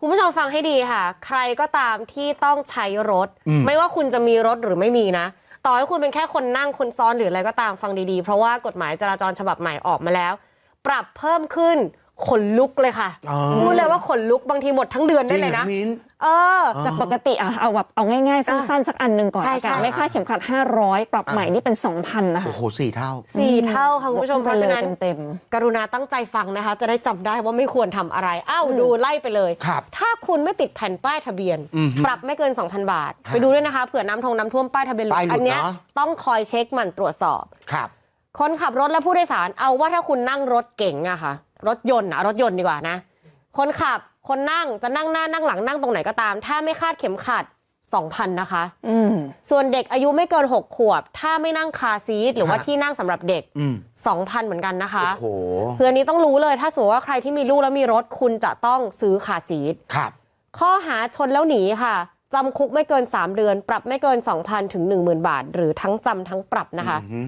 คุณผู้ชมฟังให้ดีค่ะ ใครก็ตามที่ต้องใช้รถอืมไม่ว่าคุณจะมีรถหรือไม่มีนะ ต่อให้คุณเป็นแค่คนนั่งคนซ้อนหรืออะไรก็ตามฟังดีๆ เพราะว่ากฎหมายจราจรฉบับใหม่ออกมาแล้ว ปรับเพิ่มขึ้น ขนลุกเลยค่ะอ๋อพูดเลยว่าขนลุกบางทีหมดทั้งเดือนได้เลยนะจริงหรอมิ้นเออจากปกติอะเอาแบบเอาง่ายๆ สั้นๆ สักอันหนึ่งก่อนใช่ละกันใช่ไม่คาดเข็มขัด 500 ปรับใหม่นี่เป็น 2,000 นะคะ โอ้โหสี่เท่าสี่เท่าค่ะคุณผู้ชมเพลดราะไปฉะเลยนั้นเต็มกรุณาตั้งใจฟังนะคะ จะได้จำได้ว่าไม่ควรทำอะไร อ้าวดูไล่ไปเลยครับถ้าคุณไม่ติดแผ่นป้ายทะเบียนอือฮึปรับไม่เกิน 2,000 บาทฮะไปดูด้วยนะคะเผื่อน้ำทงน้ำท่วมป้ายทะเบียนหลุดป้ายหลุดอันเนี้ยเนอะต้องคอยเช็คหมันตรวจสอบครับ คนขับรถและผู้โดยสารเอาว่าถ้าคุณนั่งรถเก๋งอะค่ะรถยนต์อะรถยนต์ดีกว่านะคนขับคนนั่งจะนั่งหน้านั่งหลังนั่งตรงไหนก็ตาม ถ้าไม่คาดเข็มขัด2,000นะคะๆอืมส่วนเด็กอายุไม่เกิน6ขวบ ถ้าไม่นั่งคาร์ซีทหรือว่าฮะที่นั่งสำหรับเด็กอืม2,000เหมือนกันนะคะโอ้โหคืออันนี้ต้องรู้เลยถ้าสมมติว่าใครที่มีลูกแล้วมีรถคุณจะต้องซื้อคาร์ซีทครับ ข้อหาชนแล้วหนีค่ะจำคุกไม่เกิน3เดือน ปรับไม่เกิน2,000ถึง10,000บาท หรือทั้งจำทั้งปรับนะคะอือฮึ